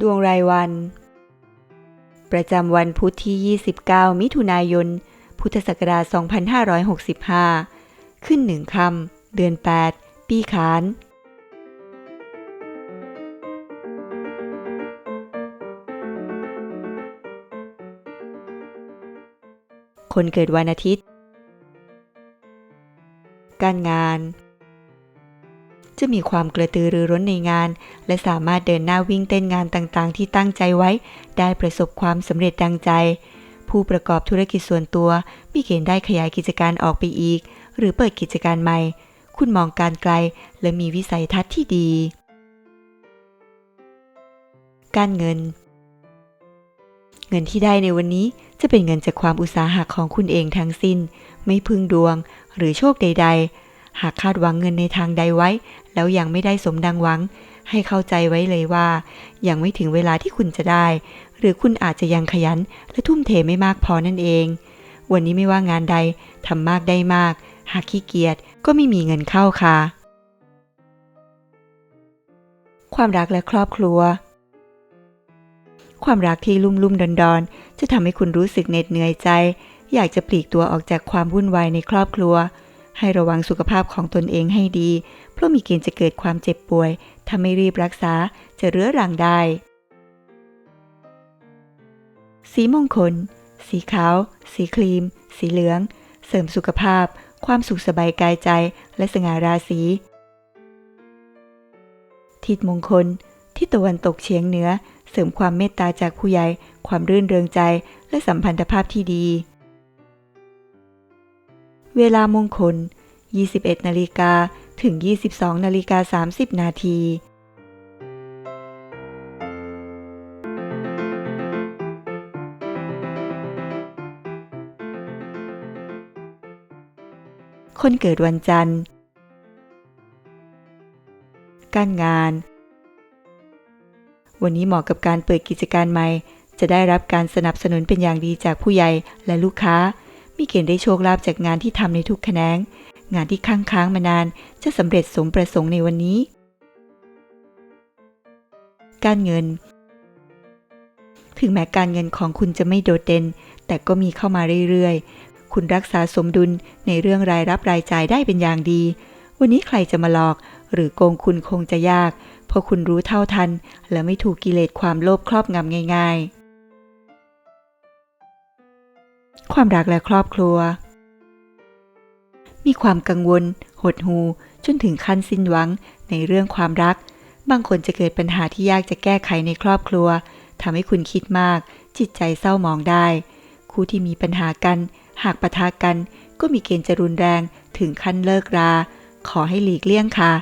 ดวงรายวัน ประจำวันพุธที่ 29 มิถุนายน พุทธศักราช 2565 ขึ้นหนึ่งคำเดือน 8 ปีขานคนเกิดวันอาทิตย์ การงาน จะมีความกระตือรือร้นในงาน และสามารถเดินหน้าวิ่งเต้นงานต่างๆ ที่ตั้งใจไว้ ได้ประสบความสำเร็จดังใจ ผู้ประกอบธุรกิจส่วนตัวมีเกณฑ์ได้ขยายกิจการออกไปอีก หรือเปิดกิจการใหม่ คุณมองการไกล และมีวิสัยทัศน์ที่ดี การเงิน เงินที่ได้ในวันนี้จะเป็นเงินจากความอุตสาหะของคุณเองทั้งสิ้น ไม่พึ่งดวง หรือโชคใด ๆ หากคาดหวังเงินในทางใดไว้ แล้วยังไม่ได้สมดังหวัง ให้เข้าใจไว้เลยว่า ยังไม่ถึงเวลาที่คุณจะได้ หรือคุณอาจจะยังขยัน และทุ่มเทไม่มากพอนั่นเอง วันนี้ไม่ว่างานใดทำมากได้มาก หากขี้เกียจก็ไม่มีเงินเข้าค่ะ ความรักและครอบครัวความรักที่ลุ่มลุ่มดอนดอนจะทำให้คุณรู้สึกเหน็ดเหนื่อยใจ อยากจะปลีกตัวออกจากความวุ่นวายในครอบครัว ให้ระวังสุขภาพของตนเองให้ดี เพราะมีเกณฑ์จะเกิดความเจ็บป่วย ถ้าไม่รีบรักษาจะเรื้อรังได้ สีมงคล สีขาว สีครีม สีเหลือง เสริมสุขภาพ ความสุขสบายกายใจ และสง่าราศีทิศมงคล ทิศตะวันตกเฉียงเหนือ เสริมความเมตตาจากผู้ใหญ่ ความรื่นเริงใจ และสัมพันธภาพที่ดี เวลามงคล 21นาฬิกาถึง 22นาฬิกา30 นาที คนเกิดวันจันทร์ การงาน วันนี้เหมาะกับการเปิดกิจการใหม่ จะได้รับการสนับสนุนเป็นอย่างดีจากผู้ใหญ่และลูกค้า มีเกณฑ์ได้โชคลาภจากงานที่ทำในทุกแขนง งานที่ค้างค้างมานานจะสำเร็จสมประสงค์ในวันนี้ การเงิน ถึงแม้การเงินของคุณจะไม่โดดเด่น แต่ก็มีเข้ามาเรื่อยๆ คุณรักษาสมดุลในเรื่องรายรับรายจ่ายได้เป็นอย่างดี วันนี้ใครจะมาหลอก หรือโกงคุณคงจะยาก เพราะคุณรู้เท่าทัน และไม่ถูกกิเลสความโลภครอบงำง่าย ๆ ความรักและครอบครัว มีความกังวล หดหูจนถึงขั้นสิ้นหวังในเรื่องความรัก บางคนจะเกิดปัญหาที่ยากจะแก้ไขในครอบครัวทำให้คุณคิดมาก จิตใจเศร้าหมองได้ คู่ที่มีปัญหากัน หากปะทะกัน ก็มีเกณฑ์จะรุนแรงถึงขั้นเลิกรา ขอให้หลีกเลี่ยงค่ะ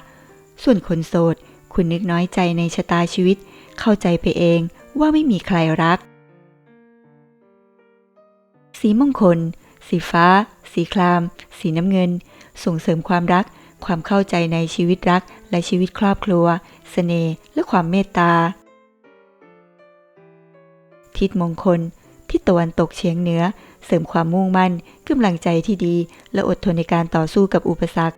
ส่วนคนโสด คุณนึกน้อยใจในชะตาชีวิต เข้าใจไปเองว่าไม่มีใครรัก สีมงคล สีฟ้า สีคราม สีน้ำเงิน ส่งเสริมความรัก ความเข้าใจในชีวิตรัก และชีวิตครอบครัวเสน่ห์และความเมตตา ทิศมงคล ทิศตะวันตกเฉียงเหนือ เสริมความมุ่งมั่นกำลังใจที่ดี และอดทนในการต่อสู้กับอุปสรรค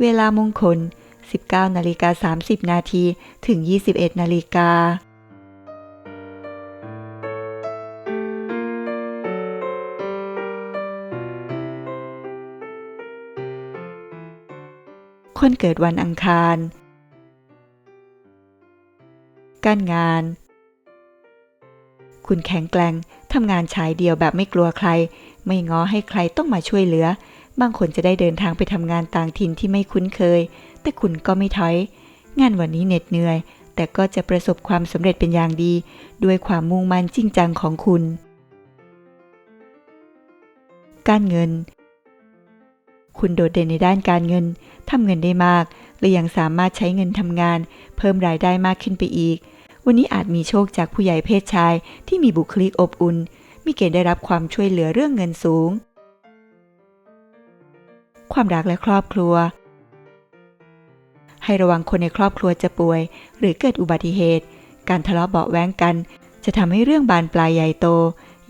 เวลามงคล 19นาฬิกา30 นาทีถึง 21นาฬิกา คนเกิดวันอังคาร การงาน คุณแข็งแกร่งทำงานชายเดียวแบบไม่กลัวใคร ไม่ง้อให้ใครต้องมาช่วยเหลือ บางคนจะได้เดินทางไปทำงานต่างถิ่นที่ไม่คุ้นเคย แต่คุณก็ไม่ถอย งานวันนี้เหน็ดเหนื่อย แต่ก็จะประสบความสำเร็จเป็นอย่างดี ด้วยความมุ่งมั่นจริงจังของคุณ การเงิน คุณโดดเด่นในด้านการเงินทำเงินได้มากและยังสามารถใช้เงินทำงาน เพิ่มรายได้มากขึ้นไปอีก วันนี้อาจมีโชคจากผู้ใหญ่เพศชายที่มีบุคลิกอบอุ่น มีเกณฑ์ได้รับความช่วยเหลือเรื่องเงินสูง ความรักและครอบครัว ให้ระวังคนในครอบครัวจะป่วย หรือเกิดอุบัติเหตุ การทะเลาะเบาแว้งกัน จะทำให้เรื่องบานปลายใหญ่โต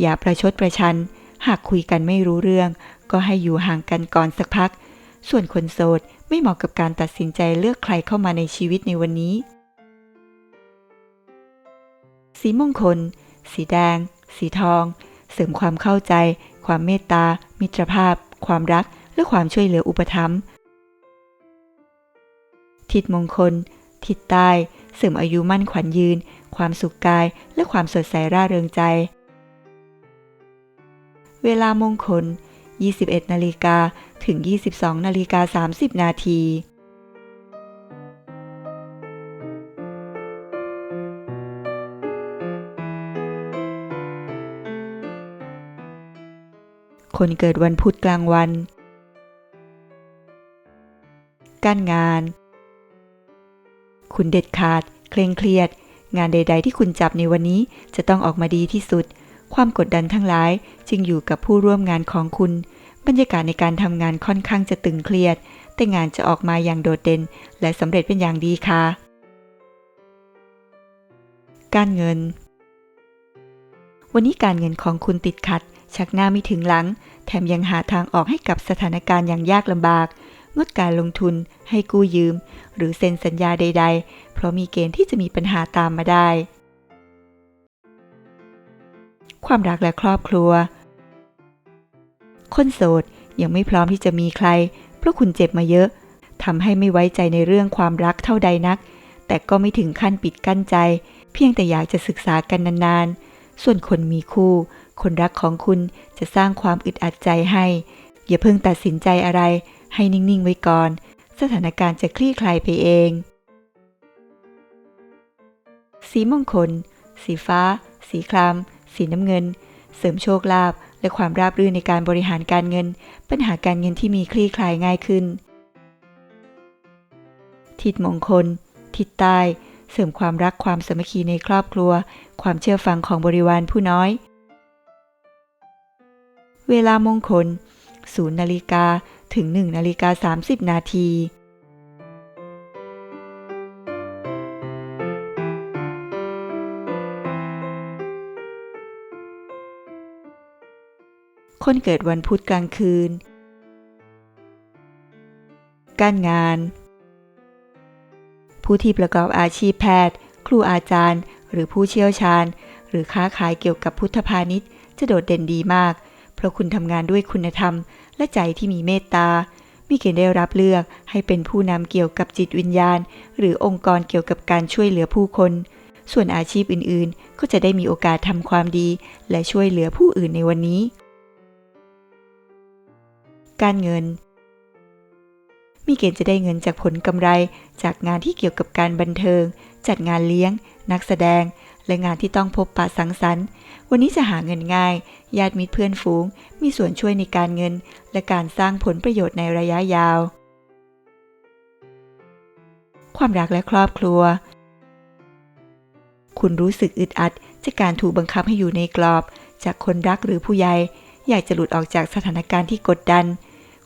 อย่าประชดประชัน หากคุยกันไม่รู้เรื่อง ก็ให้อยู่ห่างกันก่อนสักพัก ส่วนคนโสดไม่เหมาะกับการตัดสินใจเลือกใครเข้ามาในชีวิตในวันนี้ สีมงคล สีแดง สีทอง เสริมความเข้าใจ ความเมตตา มิตรภาพ ความรัก และความช่วยเหลืออุปถัมภ์ ทิศมงคล ทิศใต้ เสริมอายุมั่นขวัญยืน ความสุขกาย และความสดใสร่าเริงใจ เวลามงคล 21นาฬิกาถึง 22นาฬิกา30 นาทีคนเกิดวันพุธกลางวัน การงาน คุณเด็ดขาด เคร่งเครียด งานใด ๆ ที่คุณจับในวันนี้จะต้องออกมาดีที่สุด ความกดดันทั้งหลายจึงอยู่กับผู้ร่วมงานของคุณ บรรยากาศในการทำงานค่อนข้างจะตึงเครียด แต่งานจะออกมาอย่างโดดเด่น และสำเร็จเป็นอย่างดีค่ะ การเงิน วันนี้การเงินของคุณติดขัด ชักหน้าไม่ถึงหลัง แถมยังหาทางออกให้กับสถานการณ์อย่างยากลำบาก งดการลงทุน ให้กู้ยืม หรือเซ็นสัญญาใด ๆ เพราะมีเกณฑ์ที่จะมีปัญหาตามมาได้ ความรักและครอบครัว คนโสดยังไม่พร้อมที่จะมีใคร เพราะคุณเจ็บมาเยอะทำให้ไม่ไว้ใจในเรื่องความรักเท่าใดนัก แต่ก็ไม่ถึงขั้นปิดกั้นใจ เพียงแต่อยากจะศึกษากันนานๆ ส่วนคนมีคู่ คนรักของคุณจะสร้างความอึดอัดใจให้ อย่าเพิ่งตัดสินใจอะไร ให้นิ่งๆไว้ก่อน สถานการณ์จะคลี่คลายไปเอง สีมงคล สีฟ้า สีคราม สีน้ำเงิน เสริมโชคลาภและความราบรื่นในการบริหารการเงิน ปัญหาการเงินที่มีคลี่คลายง่ายขึ้น ทิศมงคล ทิศใต้ เสริมความรักความสามัคคีในครอบครัว ความเชื่อฟังของบริวารผู้น้อย เวลามงคล 0นาฬิกาถึง 1นาฬิกา30 นาที คนเกิดวันพุธกลางคืน การงาน ผู้ที่ประกอบอาชีพแพทย์ ครูอาจารย์ หรือผู้เชี่ยวชาญ หรือค้าขายเกี่ยวกับพุทธพาณิชย์ จะโดดเด่นดีมาก เพราะคุณทำงานด้วยคุณธรรม และใจที่มีเมตตามีเกณฑ์ได้รับเลือกให้เป็นผู้นำเกี่ยวกับจิตวิญญาณ หรือองค์กรเกี่ยวกับการช่วยเหลือผู้คน ส่วนอาชีพอื่นๆ ก็จะได้มีโอกาสทำความดี และช่วยเหลือผู้อื่นในวันนี้ การเงิน มีเกณฑ์จะได้เงินจากผลกำไร จากงานที่เกี่ยวกับการบันเทิง จัดงานเลี้ยง นักแสดง และงานที่ต้องพบปะสังสรรค์ วันนี้จะหาเงินง่าย ญาติมิตรเพื่อนฝูง มีส่วนช่วยในการเงิน และการสร้างผลประโยชน์ในระยะยาว ความรักและครอบครัว คุณรู้สึกอึดอัดจากการถูกบังคับให้อยู่ในกรอบ จากคนรักหรือผู้ใหญ่ อยากจะหลุดออกจากสถานการณ์ที่กดดัน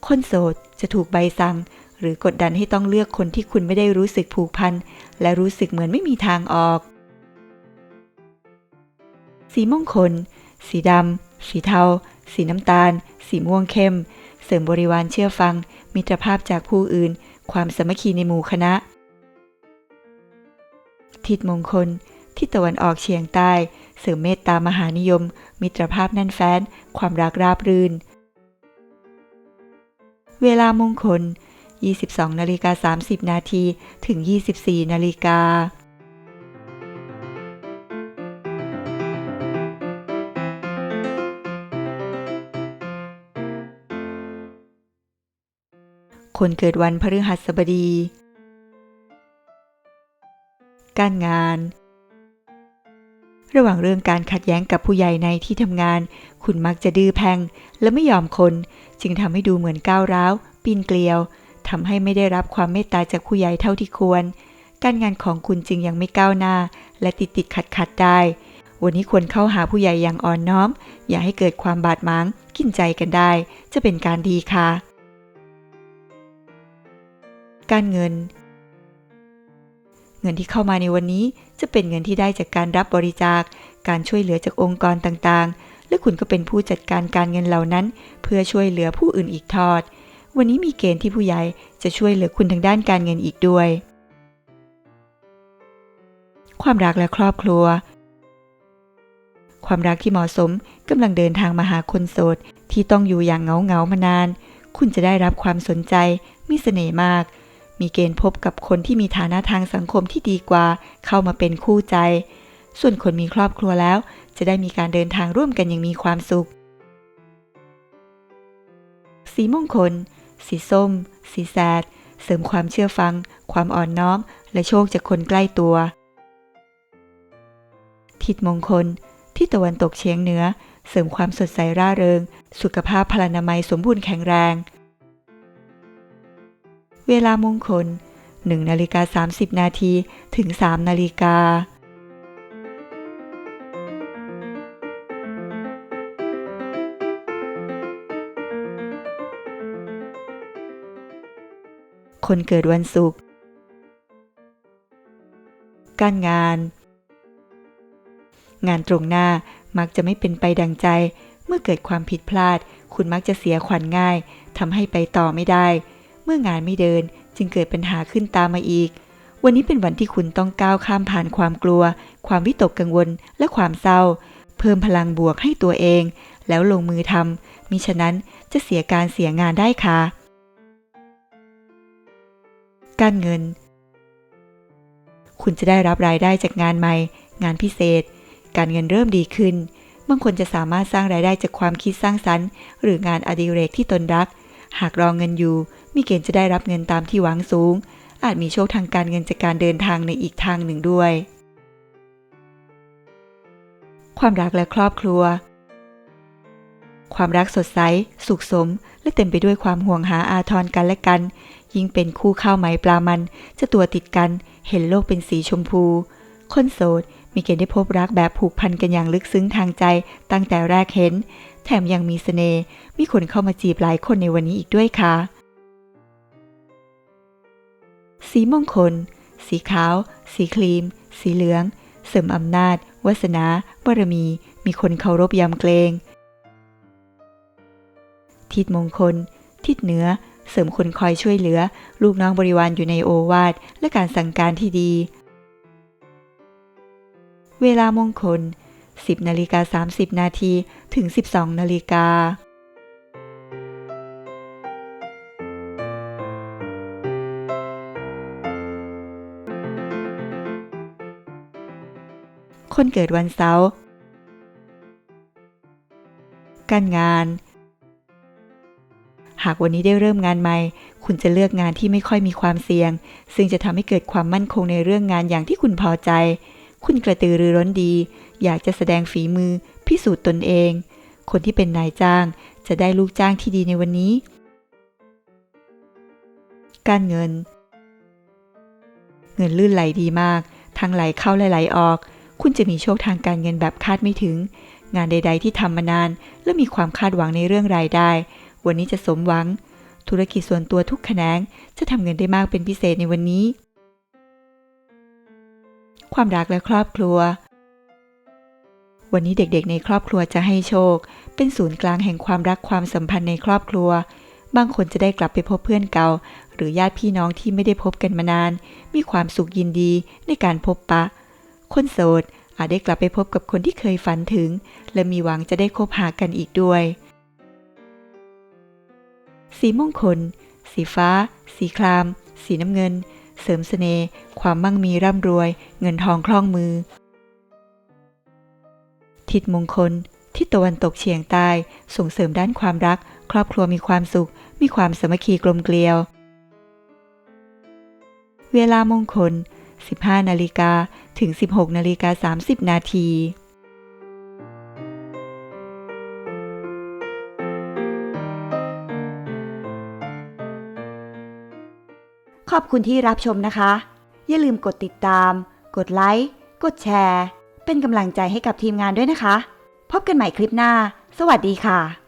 คนโสดจะถูกใบสั่ง หรือกดดันให้ต้องเลือกคนที่คุณไม่ได้รู้สึกผูกพัน และรู้สึกเหมือนไม่มีทางออก สีมงคล สีดำ สีเทา สีน้ำตาล สีม่วงเข้ม เสริมบริวารเชื่อฟัง มิตรภาพจากผู้อื่น ความสมัคคีในหมู่คณะ ทิศมงคล ทิศตะวันออกเฉียงใต้เสริมเมตตามหานิยม มิตรภาพแน่นแฟ้น ความรักราบรื่น เวลามงคล 22นาฬิกา30 นาทีถึง 24นาฬิกาคนเกิดวันพฤหัสบดี การงาน ระหว่างเรื่องการขัดแย้งกับผู้ใหญ่ในที่ทำงาน คุณมักจะดื้อแพงและไม่ยอมคน จึงทำให้ดูเหมือนก้าวร้าว ปีนเกลียวทำให้ไม่ได้รับความเมตตาจากผู้ใหญ่เท่าที่ควร การงานของคุณจึงยังไม่ก้าวหน้า และติดติดขัดขัดได้ วันนี้ควรเข้าหาผู้ใหญ่อย่างอ่อนน้อม อย่าให้เกิดความบาดหมาง กินใจกันได้ จะเป็นการดีค่ะ การเงิน งินที่เข้ามาในวันนี้จะเป็นเงินที่ได้จากการรับบริจาค การช่วยเหลือจากองค์กรต่างๆ และคุณก็เป็นผู้จัดการการเงินเหล่านั้น เพื่อช่วยเหลือผู้อื่นอีกทอด วันนี้มีเกณฑ์ที่ผู้ใหญ่จะช่วยเหลือคุณทางด้านการเงินอีกด้วย ความรักและครอบครัว ความรักที่เหมาะสมกำลังเดินทางมาหาคนโสดที่ต้องอยู่อย่างเหงาเงามานาน คุณจะได้รับความสนใจมีเสน่ห์มาก มีเกณฑ์พบกับคนที่มีฐานะทางสังคมที่ดีกว่า เข้ามาเป็นคู่ใจ ส่วนคนมีครอบครัวแล้ว จะได้มีการเดินทางร่วมกันอย่างมีความสุข สีมงคล สีส้ม สีแสด เสริมความเชื่อฟัง ความอ่อนน้อม และโชคจากคนใกล้ตัว ทิศมงคล ทิศตะวันตกเฉียงเหนือ เสริมความสดใสร่าเริง สุขภาพพลานามัยสมบูรณ์แข็งแรง เวลามงคล 1นาฬิกา30 นาทีถึง 3 นาฬิกา คนเกิดวันศุกร์ การงาน งานตรงหน้ามักจะไม่เป็นไปดังใจ เมื่อเกิดความผิดพลาด คุณมักจะเสียขวัญง่ายทำให้ไปต่อไม่ได้ เมื่องานไม่เดินจึงเกิดปัญหาขึ้นตามมาอีก วันนี้เป็นวันที่คุณต้องก้าวข้ามผ่านความกลัว ความวิตกกังวลและความเศร้า เพิ่มพลังบวกให้ตัวเอง แล้วลงมือทำมิฉะนั้นจะเสียการเสียงานได้ค่ะ การเงิน คุณจะได้รับรายได้จากงานใหม่ งานพิเศษ การเงินเริ่มดีขึ้นบางคนจะสามารถสร้างรายได้จากความคิดสร้างสรรค์ หรืองานอดิเรกที่ตนรัก หากรองเงินอยู่ มีเกณฑ์จะได้รับเงินตามที่หวังสูง อาจมีโชคทางการเงินจากการเดินทางในอีกทางหนึ่งด้วย ความรักและครอบครัว ความรักสดใส สุขสม และเต็มไปด้วยความห่วงหาอาทรกันและกัน ยิ่งเป็นคู่ข้าวไหมปลามัน จะตัวติดกัน เห็นโลกเป็นสีชมพู คนโสดมีเกณฑ์ได้พบรักแบบผูกพันกันอย่างลึกซึ้งทางใจ ตั้งแต่แรกเห็น แถมยังมีเสน่ห์มีคนเข้ามาจีบหลายคนในวันนี้อีกด้วยค่ะ สีมงคล สีขาว สีครีม สีเหลือง เสริมอำนาจวาสนาบารมี มีคนเคารพยำเกรง ทิศมงคล ทิศเหนือ เสริมคนคอยช่วยเหลือ ลูกน้องบริวารอยู่ในโอวาทและการสั่งการที่ดี เวลามงคล 10นาฬิกา30นาทีถึง 12นาฬิกา คนเกิดวันเสาร์ การงาน หากวันนี้ได้เริ่มงานใหม่ คุณจะเลือกงานที่ไม่ค่อยมีความเสี่ยง ซึ่งจะทำให้เกิดความมั่นคงในเรื่องงานอย่างที่คุณพอใจ คุณกระตือรือร้นดี อยากจะแสดงฝีมือ พิสูจน์ตนเอง คนที่เป็นนายจ้าง จะได้ลูกจ้างที่ดีในวันนี้ การเงิน เงินลื่นไหลดีมากทั้งไหลเข้าและไหลออก คุณจะมีโชคทางการเงินแบบคาดไม่ถึง งานใด ๆ ที่ทำมานาน และมีความคาดหวังในเรื่องรายได้ วันนี้จะสมหวัง ธุรกิจส่วนตัวทุกแขนงจะทำเงินได้มากเป็นพิเศษในวันนี้ ความรักและครอบครัว วันนี้เด็กๆ ในครอบครัวจะให้โชค เป็นศูนย์กลางแห่งความรักความสัมพันธ์ในครอบครัว บางคนจะได้กลับไปพบเพื่อนเก่า หรือญาติพี่น้องที่ไม่ได้พบกันมานาน มีความสุขยินดีในการพบปะ คนโสดอาจได้กลับไปพบกับคนที่เคยฝันถึง และมีหวังจะได้คบหากันอีกด้วย สีมงคล สีฟ้า สีคราม สีน้ำเงิน เสริมเสน่ห์ ความมั่งมีร่ำรวย เงินทองคล่องมือ ทิศมงคล ทิศตะวันตกเฉียงใต้ ส่งเสริมด้านความรัก ครอบครัวมีความสุข มีความสามัคคีกลมเกลียว เวลามงคล 15 นาฬิกาถึง 16 นาฬิกา 30 นาทีขอบคุณที่รับชมนะคะ อย่าลืมกดติดตาม กดไลค์ กดแชร์ เป็นกำลังใจให้กับทีมงานด้วยนะคะ พบกันใหม่คลิปหน้า สวัสดีค่ะ